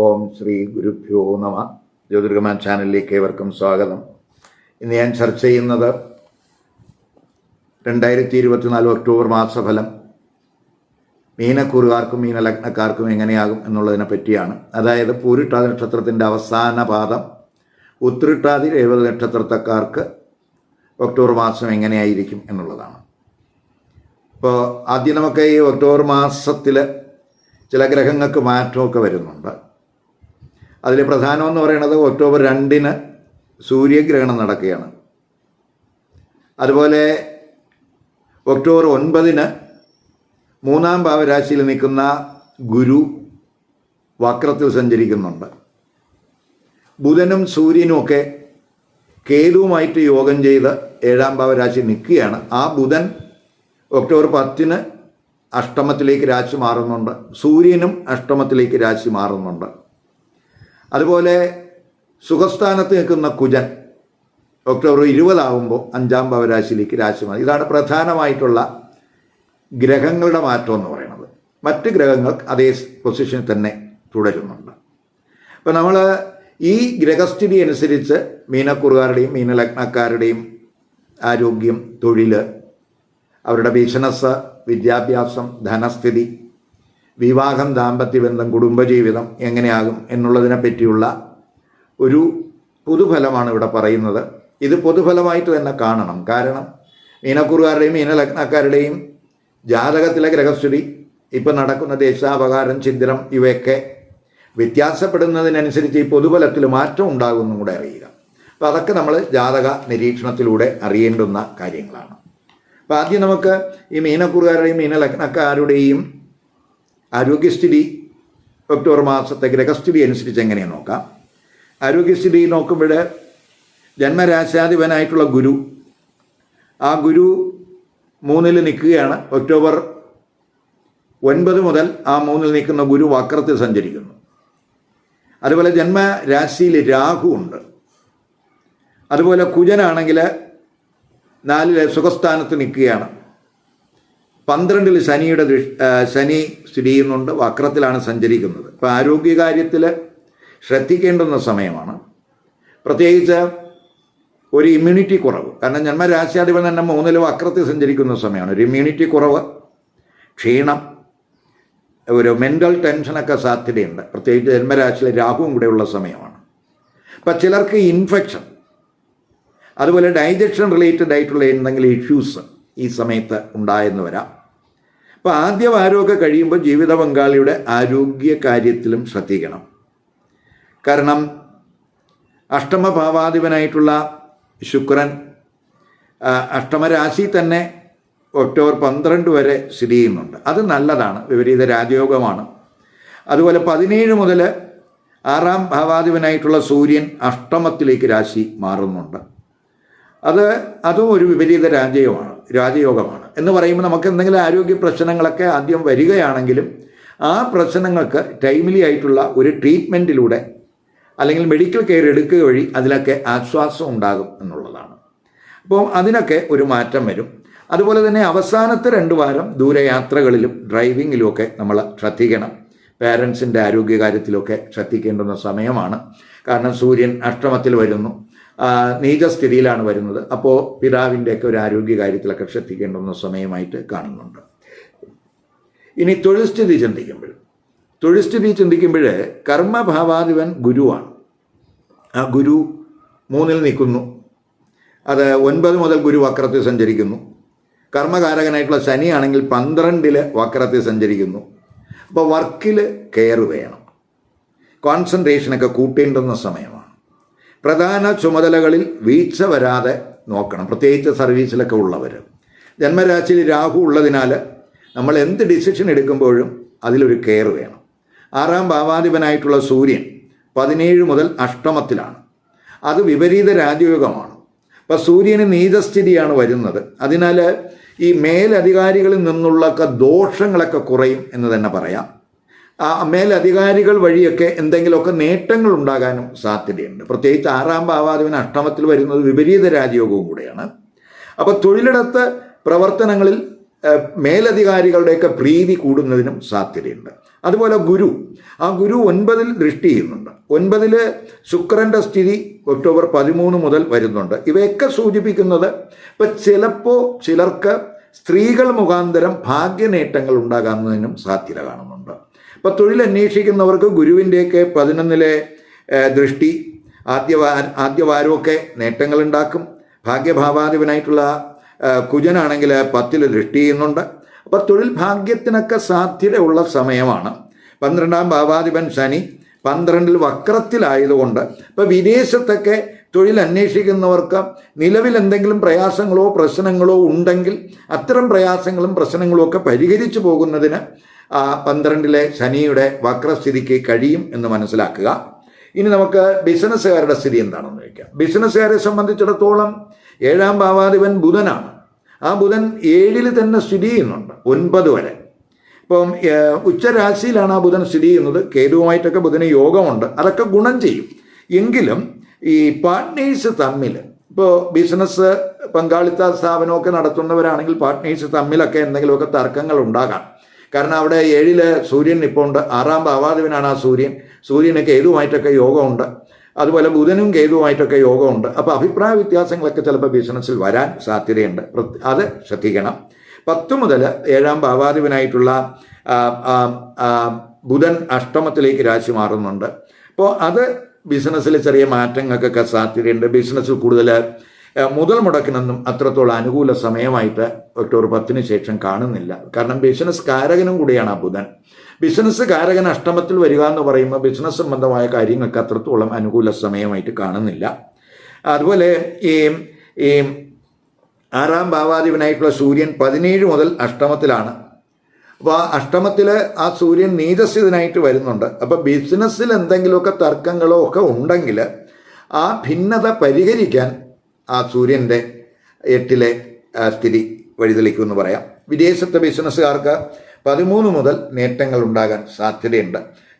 ഓം ശ്രീ ഗുരുഭ്യോ നമ. ജ്യോതിർഗമാൻ ചാനലിലേക്ക് ഏവർക്കും സ്വാഗതം. ഇന്ന് ഞാൻ ചർച്ച ചെയ്യുന്നത് രണ്ടായിരത്തി ഇരുപത്തിനാല് ഒക്ടോബർ മാസഫലം. മീനക്കൂറുകാർക്കും മീനലഗ്നക്കാർക്കും എങ്ങനെയാകും എന്നുള്ളതിനെ പറ്റിയാണ്. അതായത് പൂരിട്ടാതി നക്ഷത്രത്തിന്റെ അവസാന പാദം ഉത്രിട്ടാതി എഴുപത് നക്ഷത്രക്കാർക്ക് ഒക്ടോബർ മാസം എങ്ങനെയായിരിക്കും എന്നുള്ളതാണ്. ഇപ്പോൾ ആദ്യം നമുക്ക് ഈ ഒക്ടോബർ മാസത്തിൽ ചില ഗ്രഹങ്ങൾക്ക് മാറ്റമൊക്കെ വരുന്നുണ്ട്. അതിൽ പ്രധാനമെന്ന് പറയുന്നത് ഒക്ടോബർ രണ്ടിന് സൂര്യഗ്രഹണം നടക്കുകയാണ്. അതുപോലെ ഒക്ടോബർ ഒൻപതിന് മൂന്നാം ഭാവരാശിയിൽ നിൽക്കുന്ന ഗുരു വക്രത്തിൽ സഞ്ചരിക്കുന്നുണ്ട്. ബുധനും സൂര്യനും ഒക്കെ കേതുവുമായിട്ട് യോഗം ചെയ്ത് ഏഴാം ഭാവരാശി നിൽക്കുകയാണ്. ആ ബുധൻ ഒക്ടോബർ പത്തിന് അഷ്ടമത്തിലേക്ക് രാശി മാറുന്നുണ്ട്. സൂര്യനും അഷ്ടമത്തിലേക്ക് രാശി മാറുന്നുണ്ട്. അതുപോലെ സുഖസ്ഥാനത്ത് നിൽക്കുന്ന കുജൻ ഒക്ടോബർ ഇരുപതാകുമ്പോൾ അഞ്ചാം ഭവരാശിയിലേക്ക് രാശി മാറി. ഇതാണ് പ്രധാനമായിട്ടുള്ള ഗ്രഹങ്ങളുടെ മാറ്റം എന്ന് പറയുന്നത്. മറ്റ് ഗ്രഹങ്ങൾ അതേ പൊസിഷനിൽ തന്നെ തുടരുന്നുണ്ട്. അപ്പോൾ നമ്മൾ ഈ ഗ്രഹസ്ഥിതി അനുസരിച്ച് മീനക്കുറുകാരുടെയും മീനലഗ്നക്കാരുടെയും ആരോഗ്യം തൊഴിൽ അവരുടെ ബിസിനസ് വിദ്യാഭ്യാസം ധനസ്ഥിതി വിവാഹം ദാമ്പത്യബന്ധം കുടുംബജീവിതം എങ്ങനെയാകും എന്നുള്ളതിനെ പറ്റിയുള്ള ഒരു പൊതുഫലമാണ് ഇവിടെ പറയുന്നത്. ഇത് പൊതുഫലമായിട്ട് തന്നെ കാണണം. കാരണം മീനക്കുറുകാരുടെയും മീനലഗ്നക്കാരുടെയും ജാതകത്തിലെ ഗ്രഹസ്ഥിതി ഇപ്പം നടക്കുന്ന ദേശാപകാരം ഛിദ്രം ഇവയൊക്കെ വ്യത്യാസപ്പെടുന്നതിനനുസരിച്ച് ഈ പൊതുഫലത്തിൽ മാറ്റം ഉണ്ടാകുമെന്നും കൂടെ അറിയുക. അപ്പം അതൊക്കെ നമ്മൾ ജാതക നിരീക്ഷണത്തിലൂടെ അറിയേണ്ടുന്ന കാര്യങ്ങളാണ്. അപ്പം ആദ്യം നമുക്ക് ഈ മീനക്കുറുകാരുടെയും മീനലഗ്നക്കാരുടെയും ആരോഗ്യസ്ഥിതി ഒക്ടോബർ മാസത്തെ ഗ്രഹസ്ഥിതി അനുസരിച്ച് എങ്ങനെയാണ് നോക്കാം? ആരോഗ്യസ്ഥിതി നോക്കുമ്പോൾ ജന്മരാശാധിപനായിട്ടുള്ള ഗുരു ആ ഗുരു മൂന്നിൽ നിൽക്കുകയാണ്. ഒക്ടോബർ ഒൻപത് മുതൽ ആ മൂന്നിൽ നിൽക്കുന്ന ഗുരു വക്രത്തിൽ സഞ്ചരിക്കുന്നു. അതുപോലെ ജന്മരാശിയിൽ രാഹു ഉണ്ട്. അതുപോലെ കുജനാണെങ്കിൽ നാലിലെ സുഖസ്ഥാനത്ത് നിൽക്കുകയാണ്. പന്ത്രണ്ടിൽ ശനിയുടെ ദൃഷ് ശനി സ്ഥിതി ചെയ്യുന്നുണ്ട് വക്രത്തിലാണ് സഞ്ചരിക്കുന്നത്. അപ്പോൾ ആരോഗ്യകാര്യത്തിൽ ശ്രദ്ധിക്കേണ്ടുന്ന സമയമാണ്. പ്രത്യേകിച്ച് ഒരു ഇമ്മ്യൂണിറ്റി കുറവ്. കാരണം ജന്മ ജന്മരാശിയാധിപൻ തന്നെ മൂന്നിൽ വക്രത്തിൽ സഞ്ചരിക്കുന്ന സമയമാണ്. ഒരു ഇമ്മ്യൂണിറ്റി കുറവ് ക്ഷീണം ഒരു മെന്റൽ ടെൻഷനൊക്കെ സാധ്യതയുണ്ട്. പ്രത്യേകിച്ച് ജന്മരാശിയിലെ രാഹുവും കൂടെയുള്ള സമയമാണ്. അപ്പം ചിലർക്ക് ഇൻഫെക്ഷൻ അതുപോലെ ഡൈജഷൻ റിലേറ്റഡ് ആയിട്ടുള്ള എന്തെങ്കിലും ഇഷ്യൂസ് ഈ സമയത്ത് ഉണ്ടായെന്ന് വരാം. അപ്പോൾ ആദ്യം വാരമൊക്കെ കഴിയുമ്പോൾ ജീവിത പങ്കാളിയുടെ ആരോഗ്യ കാര്യത്തിലും ശ്രദ്ധിക്കണം. കാരണം അഷ്ടമഭാവാധിപനായിട്ടുള്ള ശുക്രൻ അഷ്ടമരാശി തന്നെ ഒക്ടോബർ പന്ത്രണ്ട് വരെ സ്ഥിതി ചെയ്യുന്നുണ്ട്. അത് നല്ലതാണ് വിപരീത രാജയോഗമാണ്. അതുപോലെ പതിനേഴ് മുതൽ ആറാം ഭാവാധിപനായിട്ടുള്ള സൂര്യൻ അഷ്ടമത്തിലേക്ക് രാശി മാറുന്നുണ്ട്. അത് അതും ഒരു വിപരീത രാജയോഗമാണ്. രാജയോഗമാണ്. എന്ന് പറയുമ്പോൾ നമുക്ക് എന്തെങ്കിലും ആരോഗ്യ പ്രശ്നങ്ങളൊക്കെ ആദ്യം വരികയാണെങ്കിലും ആ പ്രശ്നങ്ങൾക്ക് ടൈംലി ആയിട്ടുള്ള ഒരു ട്രീറ്റ്മെന്റിലൂടെ അല്ലെങ്കിൽ മെഡിക്കൽ കെയർ എടുക്കുക വഴി അതിലൊക്കെ ആശ്വാസം ഉണ്ടാകും എന്നുള്ളതാണ്. അപ്പോൾ അതിനൊക്കെ ഒരു മാറ്റം വരും. അതുപോലെ തന്നെ അവസാനത്തെ രണ്ട് വാരം ദൂരയാത്രകളിലും ഡ്രൈവിങ്ങിലുമൊക്കെ നമ്മൾ ശ്രദ്ധിക്കണം. പാരൻസിന്റെ ആരോഗ്യകാര്യത്തിലൊക്കെ ശ്രദ്ധിക്കേണ്ടുന്ന സമയമാണ്. കാരണം സൂര്യൻ അഷ്ടമത്തിൽ വരുന്നു. നീചസ്ഥിതിയിലാണ് വരുന്നത്. അപ്പോൾ പിതാവിന്റെയൊക്കെ ഒരു ആരോഗ്യ കാര്യത്തിലൊക്കെ ശ്രദ്ധിക്കേണ്ടുന്ന സമയമായിട്ട് കാണുന്നുണ്ട്. ഇനി തൊഴിൽ സ്ഥിതി ചിന്തിക്കുമ്പോൾ. തൊഴിൽ സ്ഥിതി ചിന്തിക്കുമ്പോൾ കർമ്മഭാവാധിപൻ ഗുരുവാണ്. ആ ഗുരു മൂന്നിൽ നിൽക്കുന്നു. അത് ഒൻപത് മുതൽ ഗുരു വക്രത്തിൽ സഞ്ചരിക്കുന്നു. കർമ്മകാരകനായിട്ടുള്ള ശനിയാണെങ്കിൽ പന്ത്രണ്ടിൽ വക്രത്തിൽ സഞ്ചരിക്കുന്നു. അപ്പോൾ വർക്കിൽ കെയർ വേണം. കോൺസെൻട്രേഷനൊക്കെ കൂട്ടേണ്ടുന്ന സമയമാണ്. പ്രധാന ചുമതലകളിൽ വീഴ്ച വരാതെ നോക്കണം. പ്രത്യേകിച്ച് സർവീസിലൊക്കെ ഉള്ളവർ ജന്മരാശിയിൽ രാഹു ഉള്ളതിനാൽ നമ്മൾ എന്ത് ഡിസിഷൻ എടുക്കുമ്പോഴും അതിലൊരു കെയർ വേണം. ആറാം ഭാവാധിപനായിട്ടുള്ള സൂര്യൻ പതിനേഴ് മുതൽ അഷ്ടമത്തിലാണ്. അത് വിപരീത രാജയോഗമാണ്. അപ്പോൾ സൂര്യന് നീതസ്ഥിതിയാണ് വരുന്നത്. അതിനാൽ ഈ മേലധികാരികളിൽ നിന്നുള്ളൊക്കെ ദോഷങ്ങളൊക്കെ കുറയും എന്ന് തന്നെ പറയാം. മേലധികാരികൾ വഴിയൊക്കെ എന്തെങ്കിലുമൊക്കെ നേട്ടങ്ങൾ ഉണ്ടാകാനും സാധ്യതയുണ്ട്. പ്രത്യേകിച്ച് ആറാം ഭാവാധിപൻ അഷ്ടമത്തിൽ വരുന്നത് വിപരീത രാജയോഗവും കൂടെയാണ്. അപ്പോൾ തൊഴിലിടത്ത് പ്രവർത്തനങ്ങളിൽ മേലധികാരികളുടെയൊക്കെ പ്രീതി കൂടുന്നതിനും സാധ്യതയുണ്ട്. അതുപോലെ ഗുരു. ആ ഗുരു ഒൻപതിൽ ദൃഷ്ടി ചെയ്യുന്നുണ്ട്. ഒൻപതിൽ ശുക്രന്റെ സ്ഥിതി ഒക്ടോബർ പതിമൂന്ന് മുതൽ വരുന്നുണ്ട്. ഇവയൊക്കെ സൂചിപ്പിക്കുന്നത് ഇപ്പം ചിലപ്പോൾ ചിലർക്ക് സ്ത്രീകൾ മുഖാന്തരം ഭാഗ്യനേട്ടങ്ങൾ ഉണ്ടാകാവുന്നതിനും സാധ്യത കാണുന്നുണ്ട്. ഇപ്പം തൊഴിലന്വേഷിക്കുന്നവർക്ക് ഗുരുവിന്റെയൊക്കെ പതിനൊന്നിലെ ദൃഷ്ടി ആദ്യവാ ആദ്യവാരമൊക്കെ നേട്ടങ്ങളുണ്ടാക്കും. ഭാഗ്യഭാവാധിപനായിട്ടുള്ള കുജനാണെങ്കിൽ പത്തിൽ ദൃഷ്ടി ചെയ്യുന്നുണ്ട്. അപ്പോൾ തൊഴിൽ ഭാഗ്യത്തിനൊക്കെ സാധ്യതയുള്ള സമയമാണ്. പന്ത്രണ്ടാം ഭാവാധിപൻ ശനി പന്ത്രണ്ടിൽ വക്രത്തിലായതുകൊണ്ട് ഇപ്പോൾ വിദേശത്തൊക്കെ തൊഴിൽ അന്വേഷിക്കുന്നവർക്ക് നിലവിൽ എന്തെങ്കിലും പ്രയാസങ്ങളോ പ്രശ്നങ്ങളോ ഉണ്ടെങ്കിൽ അത്തരം പ്രയാസങ്ങളും പ്രശ്നങ്ങളും ഒക്കെ പരിഹരിച്ചു പോകുന്നതിന് പന്ത്രണ്ടിലെ ശനിയുടെ വക്രസ്ഥിതിക്ക് കഴിയും എന്ന് മനസ്സിലാക്കുക. ഇനി നമുക്ക് ബിസിനസ്സുകാരുടെ സ്ഥിതി എന്താണെന്ന് ചോദിക്കാം. ബിസിനസ്സുകാരെ സംബന്ധിച്ചിടത്തോളം ഏഴാം ഭാവാധിപൻ ബുധനാണ്. ആ ബുധൻ ഏഴിൽ തന്നെ സ്ഥിതി ചെയ്യുന്നുണ്ട് ഒൻപത് വരെ. ഇപ്പം ഉച്ചരാശിയിലാണ് ആ ബുധൻ സ്ഥിതി ചെയ്യുന്നത്. കേതുവുമായിട്ടൊക്കെ ബുധന് യോഗമുണ്ട്. അതൊക്കെ ഗുണം ചെയ്യും. എങ്കിലും ഈ പാർട്ട്നേഴ്സ് തമ്മിൽ ഇപ്പോൾ ബിസിനസ് പങ്കാളിത്ത സ്ഥാപനമൊക്കെ നടത്തുന്നവരാണെങ്കിൽ പാർട്ട്നേഴ്സ് തമ്മിലൊക്കെ എന്തെങ്കിലുമൊക്കെ തർക്കങ്ങൾ ഉണ്ടാകാം. കാരണം അവിടെ ഏഴിൽ സൂര്യൻ ഇപ്പോൾ ഉണ്ട്. ആറാം ഭാവാദിവനാണ് ആ സൂര്യൻ. സൂര്യന് കേതുവുമായിട്ടൊക്കെ യോഗമുണ്ട്. അതുപോലെ ബുധനും കേതുവുമായിട്ടൊക്കെ യോഗമുണ്ട്. അപ്പോൾ അഭിപ്രായ വ്യത്യാസങ്ങളൊക്കെ ചിലപ്പോൾ ബിസിനസ്സിൽ വരാൻ സാധ്യതയുണ്ട്. അത് ശ്രദ്ധിക്കണം. പത്ത് മുതൽ ഏഴാം ഭാവാധിപനായിട്ടുള്ള ബുധൻ അഷ്ടമത്തിലേക്ക് രാശി മാറുന്നുണ്ട്. അപ്പോൾ അത് ബിസിനസ്സിൽ ചെറിയ മാറ്റങ്ങൾക്കൊക്കെ സാധ്യതയുണ്ട്. ബിസിനസ്സിൽ കൂടുതൽ മുതൽ മുടക്കിനൊന്നും അത്രത്തോളം അനുകൂല സമയമായിട്ട് ഒക്ടോബർ പത്തിന് ശേഷം കാണുന്നില്ല. കാരണം ബിസിനസ് കാരകനും കൂടിയാണ് ആ ബുധൻ. ബിസിനസ് കാരകൻ അഷ്ടമത്തിൽ വരിക എന്ന് പറയുമ്പോൾ ബിസിനസ് സംബന്ധമായ കാര്യങ്ങൾക്ക് അത്രത്തോളം അനുകൂല സമയമായിട്ട് കാണുന്നില്ല. അതുപോലെ ഈ ഈ ആറാം ഭാവാധിപനായിട്ടുള്ള സൂര്യൻ പതിനേഴ് മുതൽ അഷ്ടമത്തിലാണ്. അപ്പോൾ ആ അഷ്ടമത്തിൽ ആ സൂര്യൻ നീതസ്ഥിതനായിട്ട് വരുന്നുണ്ട്. അപ്പോൾ ബിസിനസ്സിൽ എന്തെങ്കിലുമൊക്കെ തർക്കങ്ങളോ ഒക്കെ ഉണ്ടെങ്കിൽ ആ ഭിന്നത പരിഹരിക്കാൻ ആ സൂര്യന്റെ എട്ടിലെ സ്ഥിതി വഴിതെളിക്കുമെന്ന് പറയാം. വിദേശത്തെ ബിസിനസ്സുകാർക്ക് പതിമൂന്ന് മുതൽ നേട്ടങ്ങൾ ഉണ്ടാകാൻ സാധ്യതയുണ്ട്.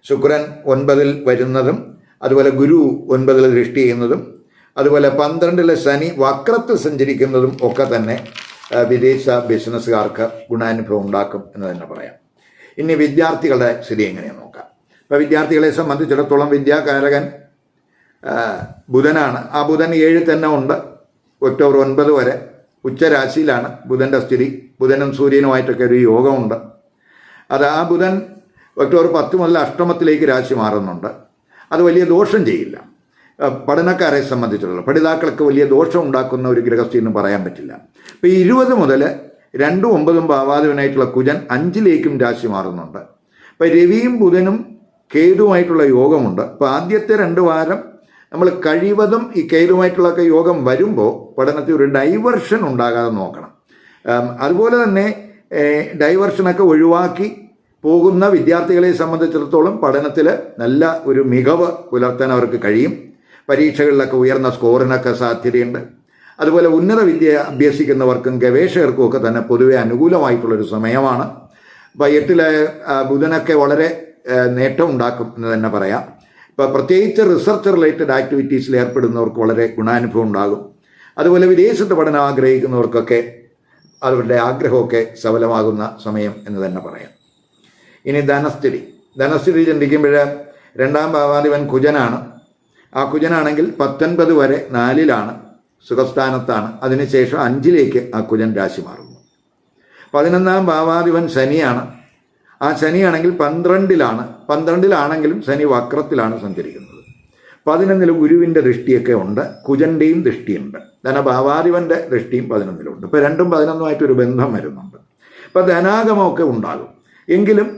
ശുക്രൻ ഒൻപതിൽ വരുന്നതും അതുപോലെ ഗുരു ഒൻപതിൽ ദൃഷ്ടി ചെയ്യുന്നതും അതുപോലെ പന്ത്രണ്ടിലെ ശനി വക്രത്തിൽ സഞ്ചരിക്കുന്നതും ഒക്കെ തന്നെ വിദേശ ബിസിനസ്സുകാർക്ക് ഗുണാനുഭവം ഉണ്ടാക്കും എന്ന് തന്നെ പറയാം. ഇനി വിദ്യാർത്ഥികളുടെ സ്ഥിതി എങ്ങനെയാണ് നോക്കാം. ഇപ്പോൾ വിദ്യാർത്ഥികളെ സംബന്ധിച്ചിടത്തോളം വിദ്യാകാരകൻ ബുധനാണ്. ആ ബുധൻ ഏഴ് തന്നെ ഉണ്ട്. ഒക്ടോബർ ഒൻപത് വരെ ഉച്ചരാശിയിലാണ് ബുധന്റെ സ്ഥിതി. ബുധനും സൂര്യനുമായിട്ടൊക്കെ ഒരു യോഗമുണ്ട്. അത് ആ ബുധൻ ഒക്ടോബർ പത്ത് മുതൽ അഷ്ടമത്തിലേക്ക് രാശി മാറുന്നുണ്ട്. അത് വലിയ ദോഷം ചെയ്യില്ല. പഠനക്കാരെ സംബന്ധിച്ചിടത്തോളം പഠിതാക്കൾക്ക് വലിയ ദോഷം ഉണ്ടാക്കുന്ന ഒരു ഗ്രഹസ്ഥി എന്ന് പറയാൻ പറ്റില്ല. ഇപ്പോൾ ഇരുപത് മുതൽ രണ്ടും ഒമ്പതും ഭാവാധിപനായിട്ടുള്ള കുജൻ അഞ്ചിലേക്കും രാശി മാറുന്നുണ്ട്. അപ്പോൾ രവിയും ബുധനും കേതുവുമായിട്ടുള്ള യോഗമുണ്ട്. അപ്പോൾ ആദ്യത്തെ രണ്ട് വാരം നമ്മൾ കഴിവതും ഈ കേതുവുമായിട്ടുള്ളൊക്കെ യോഗം വരുമ്പോൾ പഠനത്തിൽ ഒരു ഡൈവർഷൻ ഉണ്ടാകാതെ നോക്കണം. അതുപോലെ തന്നെ ഡൈവർഷനൊക്കെ ഒഴിവാക്കി പോകുന്ന വിദ്യാർത്ഥികളെ സംബന്ധിച്ചിടത്തോളം പഠനത്തിൽ നല്ല ഒരു മികവ് പുലർത്താൻ അവർക്ക് കഴിയും. പരീക്ഷകളിലൊക്കെ ഉയർന്ന സ്കോറിനൊക്കെ സാധ്യതയുണ്ട്. അതുപോലെ ഉന്നത വിദ്യ അഭ്യസിക്കുന്നവർക്കും ഗവേഷകർക്കും ഒക്കെ തന്നെ പൊതുവെ അനുകൂലമായിട്ടുള്ളൊരു സമയമാണ്. അപ്പോൾ എട്ടിലെ ബുധനൊക്കെ വളരെ നേട്ടം ഉണ്ടാക്കും എന്ന് തന്നെ പറയാം. ഇപ്പോൾ പ്രത്യേകിച്ച് റിസർച്ച് റിലേറ്റഡ് ആക്ടിവിറ്റീസിൽ ഏർപ്പെടുന്നവർക്ക് വളരെ ഗുണാനുഭവം ഉണ്ടാകും. അതുപോലെ വിദേശത്ത് പഠനം ആഗ്രഹിക്കുന്നവർക്കൊക്കെ അവരുടെ ആഗ്രഹമൊക്കെ സഫലമാകുന്ന സമയം എന്ന് തന്നെ പറയാം. ഇനി ധനസ്ഥിതി. ധനസ്ഥിതി ചിന്തിക്കുമ്പോൾ രണ്ടാം ഭാവാധിപൻ കുജനാണ്. ആ കുജനാണെങ്കിൽ പത്തൊൻപത് വരെ നാലിലാണ് സുഖസ്ഥാനത്താണ്. അതിനുശേഷം അഞ്ചിലേക്ക് ആ കുജൻ രാശി മാറുന്നു. പതിനൊന്നാം ഭാവാധിപൻ ശനിയാണ്. ആ ശനിയാണെങ്കിൽ പന്ത്രണ്ടിലാണ് പന്ത്രണ്ടിലാണെങ്കിലും ശനി വക്രത്തിലാണ് സഞ്ചരിക്കുന്നത്. പതിനൊന്നിൽ ഗുരുവിന്റെ ദൃഷ്ടിയൊക്കെ ഉണ്ട് കുജന്റെയും ദൃഷ്ടിയുണ്ട് ധനഭാവാധിപന്റെ ദൃഷ്ടിയും പതിനൊന്നിലുണ്ട്. ഇപ്പോൾ രണ്ടും പതിനൊന്നുമായിട്ടൊരു ബന്ധം വരുന്നുണ്ട്. ഇപ്പം ധനാഗമമൊക്കെ ഉണ്ടാകും. എങ്കിലും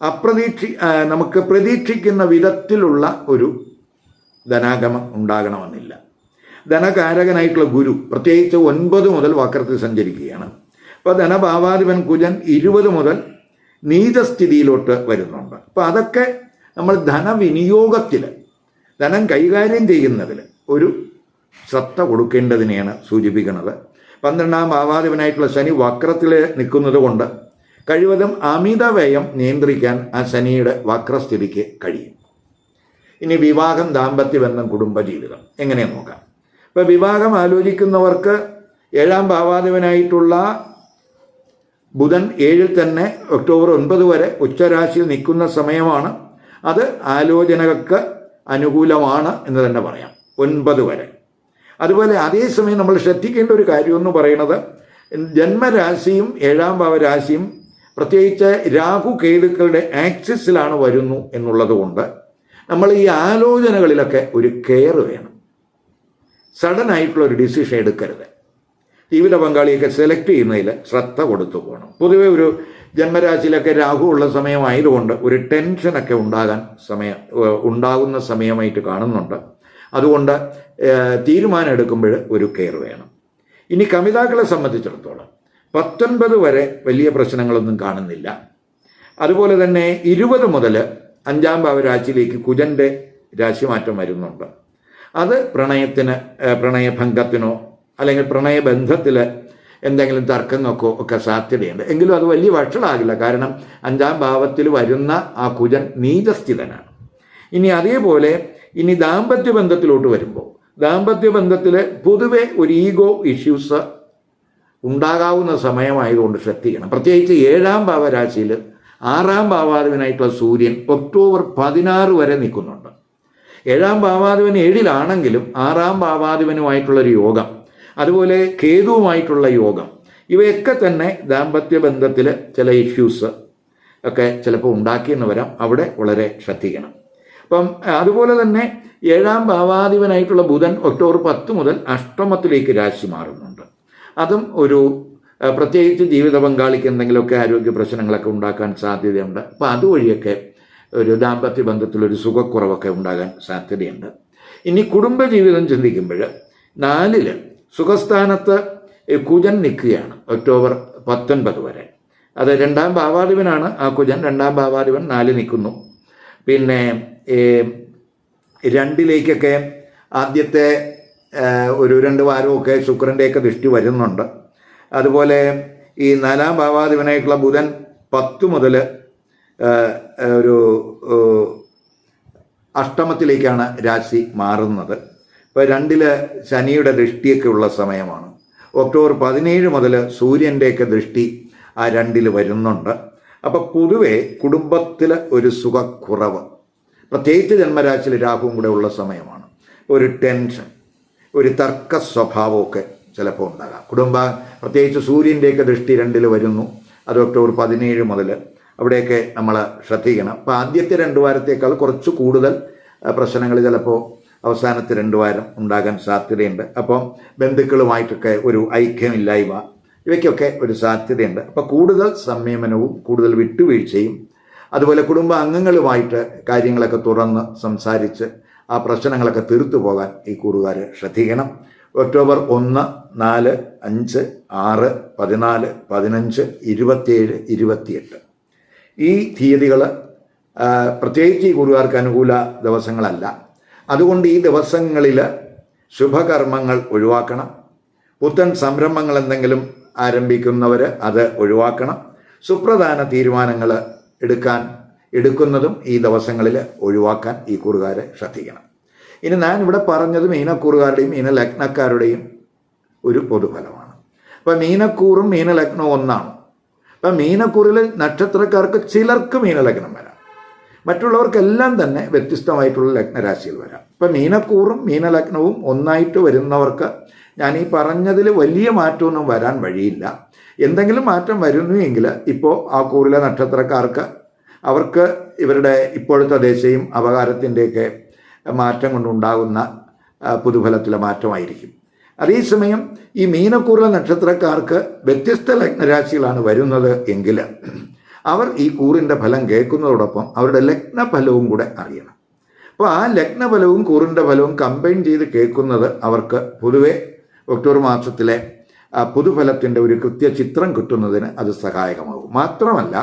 അപ്രതീക്ഷി നമുക്ക് പ്രതീക്ഷിക്കുന്ന വിധത്തിലുള്ള ഒരു ധനാഗമം ഉണ്ടാകണമെന്നില്ല. ധനകാരകനായിട്ടുള്ള ഗുരു പ്രത്യേകിച്ച് ഒൻപത് മുതൽ വക്രത്തിൽ സഞ്ചരിക്കുകയാണ്. അപ്പോൾ ധനഭാവാധിപൻ കുജൻ ഇരുപത് മുതൽ നീചസ്ഥിതിയിലോട്ട് വരുന്നുണ്ട്. അപ്പോൾ അതൊക്കെ നമ്മൾ ധനവിനിയോഗത്തിൽ ധനം കൈകാര്യം ചെയ്യുന്നതിൽ ഒരു ശ്രദ്ധ കൊടുക്കേണ്ടതിനെയാണ് സൂചിപ്പിക്കുന്നത്. പന്ത്രണ്ടാം ഭാവാധിപനായിട്ടുള്ള ശനി വക്രത്തിൽ നിൽക്കുന്നത് കൊണ്ട് കഴിവതും അമിത വ്യയം നിയന്ത്രിക്കാൻ ആ ശനിയുടെ വക്രസ്ഥിതിക്ക് കഴിയും. ഇനി വിവാഹം ദാമ്പത്യ ബന്ധം കുടുംബജീവിതം എങ്ങനെ നോക്കാം? ഇപ്പോൾ വിവാഹം ആലോചിക്കുന്നവർക്ക് ഏഴാം ഭാവാധിപനായിട്ടുള്ള ബുധൻ ഏഴിൽ തന്നെ ഒക്ടോബർ ഒൻപത് വരെ ഉച്ചരാശിയിൽ നിൽക്കുന്ന സമയമാണ്. അത് ആലോചനകൾക്ക് അനുകൂലമാണ് എന്ന് തന്നെ പറയാം. ഒൻപത് വരെ. അതുപോലെ അതേസമയം നമ്മൾ ശ്രദ്ധിക്കേണ്ട ഒരു കാര്യം എന്ന് പറയുന്നത് ജന്മരാശിയും ഏഴാം ഭാവരാശിയും പ്രത്യേകിച്ച് രാഹു കേതുക്കളുടെ ആക്സിസിലാണ് വരുന്നു എന്നുള്ളത് കൊണ്ട് നമ്മൾ ഈ ആലോചനകളിലൊക്കെ ഒരു കെയർ വേണം. സഡൻ ആയിട്ടുള്ള ഒരു ഡിസിഷൻ എടുക്കരുത്. ജീവിത പങ്കാളിയൊക്കെ സെലക്ട് ചെയ്യുന്നതിൽ ശ്രദ്ധ കൊടുത്തു പോകണം. പൊതുവെ ഒരു ജന്മരാശിയിലൊക്കെ രാഹു ഉള്ള സമയമായതുകൊണ്ട് ഒരു ടെൻഷനൊക്കെ ഉണ്ടാകാൻ സമയം ഉണ്ടാകുന്ന സമയമായിട്ട് കാണുന്നുണ്ട്. അതുകൊണ്ട് തീരുമാനം എടുക്കുമ്പോൾ ഒരു കെയർ വേണം. ഇനി കമിതാക്കളെ സംബന്ധിച്ചിടത്തോളം പത്തൊൻപത് വരെ വലിയ പ്രശ്നങ്ങളൊന്നും കാണുന്നില്ല. അതുപോലെ തന്നെ ഇരുപത് മുതൽ അഞ്ചാം ഭാവരാശിയിലേക്ക് കുജന്റെ രാശിമാറ്റം വരുന്നുണ്ട്. അത് പ്രണയത്തിന് പ്രണയഭംഗത്തിനോ അല്ലെങ്കിൽ പ്രണയബന്ധത്തിൽ എന്തെങ്കിലും തർക്കങ്ങൾക്കോ ഒക്കെ സാധ്യതയുണ്ട്. എങ്കിലും അത് വലിയ വഷളാകില്ല. കാരണം അഞ്ചാം ഭാവത്തിൽ വരുന്ന ആ കുജൻ നീചസ്ഥിതനാണ്. ഇനി അതേപോലെ ഇനി ദാമ്പത്യ ബന്ധത്തിലോട്ട് വരുമ്പോൾ ദാമ്പത്യ ബന്ധത്തിൽ പൊതുവെ ഒരു ഈഗോ ഇഷ്യൂസ് ഉണ്ടാകാവുന്ന സമയമായതുകൊണ്ട് ശ്രദ്ധിക്കണം. പ്രത്യേകിച്ച് ഏഴാം ഭാവരാശിയിൽ ആറാം ഭാവാധിപനായിട്ടുള്ള സൂര്യൻ ഒക്ടോബർ പതിനാറ് വരെ നിൽക്കുന്നുണ്ട്. ഏഴാം ഭാവാധിപൻ ഏഴിലാണെങ്കിലും ആറാം ഭാവാധിപനുമായിട്ടുള്ളൊരു യോഗം അതുപോലെ കേതുവുമായിട്ടുള്ള യോഗം. ഇവയൊക്കെ തന്നെ ദാമ്പത്യ ബന്ധത്തിൽ ചില ഇഷ്യൂസ് ഒക്കെ ചിലപ്പോൾ ഉണ്ടാക്കിയെന്ന് വരാം. അവിടെ വളരെ ശ്രദ്ധിക്കണം. അപ്പം അതുപോലെ തന്നെ ഏഴാം ഭാവാധിപനായിട്ടുള്ള ബുധൻ ഒക്ടോബർ പത്ത് മുതൽ അഷ്ടമത്തിലേക്ക് രാശി മാറുന്നുണ്ട്. അതും ഒരു പ്രത്യേകിച്ച് ജീവിത പങ്കാളിക്ക് എന്തെങ്കിലുമൊക്കെ ആരോഗ്യ പ്രശ്നങ്ങളൊക്കെ ഉണ്ടാക്കാൻ സാധ്യതയുണ്ട്. അപ്പോൾ അതുവഴിയൊക്കെ ഒരു ദാമ്പത്യ ബന്ധത്തിലൊരു സുഖക്കുറവൊക്കെ ഉണ്ടാകാൻ സാധ്യതയുണ്ട്. ഇനി കുടുംബജീവിതം ചിന്തിക്കുമ്പോൾ നാലിൽ സുഖസ്ഥാനത്ത് കുജൻ നിൽക്കുകയാണ് ഒക്ടോബർ പത്തൊൻപത് വരെ. അത് രണ്ടാം ഭാവാധിപനാണ്. ആ കുജൻ രണ്ടാം ഭാവാധിപൻ നാല് നിൽക്കുന്നു. പിന്നെ രണ്ടിലേക്കൊക്കെ ആദ്യത്തെ ഒരു രണ്ട് വാരമൊക്കെ ശുക്രന്റെയൊക്കെ ദൃഷ്ടി വരുന്നുണ്ട്. അതുപോലെ ഈ നാലാം ഭാവാധിപനായിട്ടുള്ള ബുധൻ പത്ത് മുതൽ ഒരു അഷ്ടമത്തിലേക്കാണ് രാശി മാറുന്നത്. ഇപ്പോൾ രണ്ടിൽ ശനിയുടെ ദൃഷ്ടിയൊക്കെ ഉള്ള സമയമാണ്. ഒക്ടോബർ പതിനേഴ് മുതൽ സൂര്യന്റെയൊക്കെ ദൃഷ്ടി ആ രണ്ടിൽ വരുന്നുണ്ട്. അപ്പോൾ പൊതുവെ കുടുംബത്തിൽ ഒരു സുഖക്കുറവ് പ്രത്യേകിച്ച് ജന്മരാശിയിൽ രാഹുവും കൂടെ ഉള്ള സമയമാണ്. ഒരു ടെൻഷൻ ഒരു തർക്ക സ്വഭാവമൊക്കെ ചിലപ്പോൾ ഉണ്ടാകാം. കുടുംബ പ്രത്യേകിച്ച് സൂര്യന്റെയൊക്കെ ദൃഷ്ടി രണ്ടിൽ വരുന്നു. അത് ഒക്ടോബർ പതിനേഴ് മുതൽ അവിടെയൊക്കെ നമ്മൾ ശ്രദ്ധിക്കണം. അപ്പോൾ ആദ്യത്തെ രണ്ട് വാരത്തേക്കാൾ കുറച്ച് കൂടുതൽ പ്രശ്നങ്ങൾ ചിലപ്പോൾ അവസാനത്തെ രണ്ട് വാരം ഉണ്ടാകാൻ സാധ്യതയുണ്ട്. അപ്പം ബന്ധുക്കളുമായിട്ടൊക്കെ ഒരു ഐക്യമില്ലായ്മ ഇവയ്ക്കൊക്കെ ഒരു സാധ്യതയുണ്ട്. അപ്പോൾ കൂടുതൽ സംയമനവും കൂടുതൽ വിട്ടുവീഴ്ചയും അതുപോലെ കുടുംബ അംഗങ്ങളുമായിട്ട് കാര്യങ്ങളൊക്കെ തുറന്ന് സംസാരിച്ച് ആ പ്രശ്നങ്ങളൊക്കെ തീർത്തു പോകാൻ ഈ കൂറുകാർ ശ്രദ്ധിക്കണം. ഒക്ടോബർ ഒന്ന് നാല് അഞ്ച് ആറ് പതിനാല് പതിനഞ്ച് ഇരുപത്തിയേഴ് ഇരുപത്തിയെട്ട്. ഈ തീയതികൾ പ്രത്യേകിച്ച് ഈ കൂറുകാർക്ക് അനുകൂല ദിവസങ്ങളല്ല. അതുകൊണ്ട് ഈ ദിവസങ്ങളിൽ ശുഭകർമ്മങ്ങൾ ഒഴിവാക്കണം. പുത്തൻ സംരംഭങ്ങൾ എന്തെങ്കിലും ആരംഭിക്കുന്നവർ അത് ഒഴിവാക്കണം. സുപ്രധാന തീരുമാനങ്ങൾ എടുക്കാൻ എടുക്കുന്നതും ഈ ദിവസങ്ങളിൽ ഒഴിവാക്കാൻ ഈ കൂറുകാരെ ശ്രദ്ധിക്കണം. ഇനി ഞാൻ ഇവിടെ പറഞ്ഞത് മീനക്കൂറുകാരുടെയും മീനലഗ്നക്കാരുടെയും ഒരു പൊതുഫലമാണ്. അപ്പം മീനക്കൂറും മീനലഗ്നവും ഒന്നാണ്. അപ്പം മീനക്കൂറിൽ നക്ഷത്രക്കാർക്ക് ചിലർക്ക് മീനലഗ്നം വരാം. മറ്റുള്ളവർക്കെല്ലാം തന്നെ വ്യത്യസ്തമായിട്ടുള്ള ലഗ്നരാശിയിൽ വരാം. ഇപ്പം മീനക്കൂറും മീനലഗ്നവും ഒന്നായിട്ട് വരുന്നവർക്ക് ഞാൻ ഈ പറഞ്ഞതിൽ വലിയ മാറ്റമൊന്നും വരാൻ വഴിയില്ല. എന്തെങ്കിലും മാറ്റം വരുന്നു എങ്കിൽ ഇപ്പോൾ ആ കൂറിലെ നക്ഷത്രക്കാർക്ക് അവർക്ക് ഇവരുടെ ഇപ്പോഴത്തെ ദേശയും അപകാരത്തിന്റെയൊക്കെ മാറ്റം കൊണ്ടുണ്ടാകുന്ന പുതുഫലത്തിലെ മാറ്റമായിരിക്കും. അതേസമയം ഈ മീനക്കൂറിലെ നക്ഷത്രക്കാർക്ക് വ്യത്യസ്ത ലഗ്നരാശികളാണ് വരുന്നത് എങ്കിൽ അവർ ഈ കൂറിന്റെ ഫലം കേൾക്കുന്നതോടൊപ്പം അവരുടെ ലഗ്നഫലവും കൂടെ അറിയണം. അപ്പോൾ ആ ലഗ്നഫലവും കൂറിന്റെ ഫലവും കമ്പൈൻ ചെയ്ത് കേൾക്കുന്നത് അവർക്ക് പൊതുവെ ഒക്ടോബർ മാസത്തിലെ പൊതുഫലത്തിന്റെ ഒരു കൃത്യ ചിത്രം കിട്ടുന്നതിന് അത് സഹായകമാകും. മാത്രമല്ല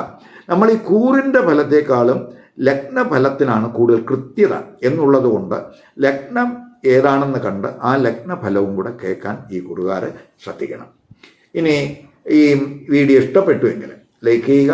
നമ്മൾ ഈ കൂറിന്റെ ഫലത്തെക്കാളും ലഗ്നഫലത്തിനാണ് കൂടുതൽ കൃത്യത എന്നുള്ളത് കൊണ്ട് ലഗ്നം ഏതാണെന്ന് കണ്ട് ആ ലഗ്നഫലവും കൂടെ കേൾക്കാൻ ഈ കുറുകാരെ ശ്രദ്ധിക്കണം. ഇനി ഈ വീഡിയോ ഇഷ്ടപ്പെട്ടുവെങ്കിൽ ലൈക്ക് ചെയ്യുക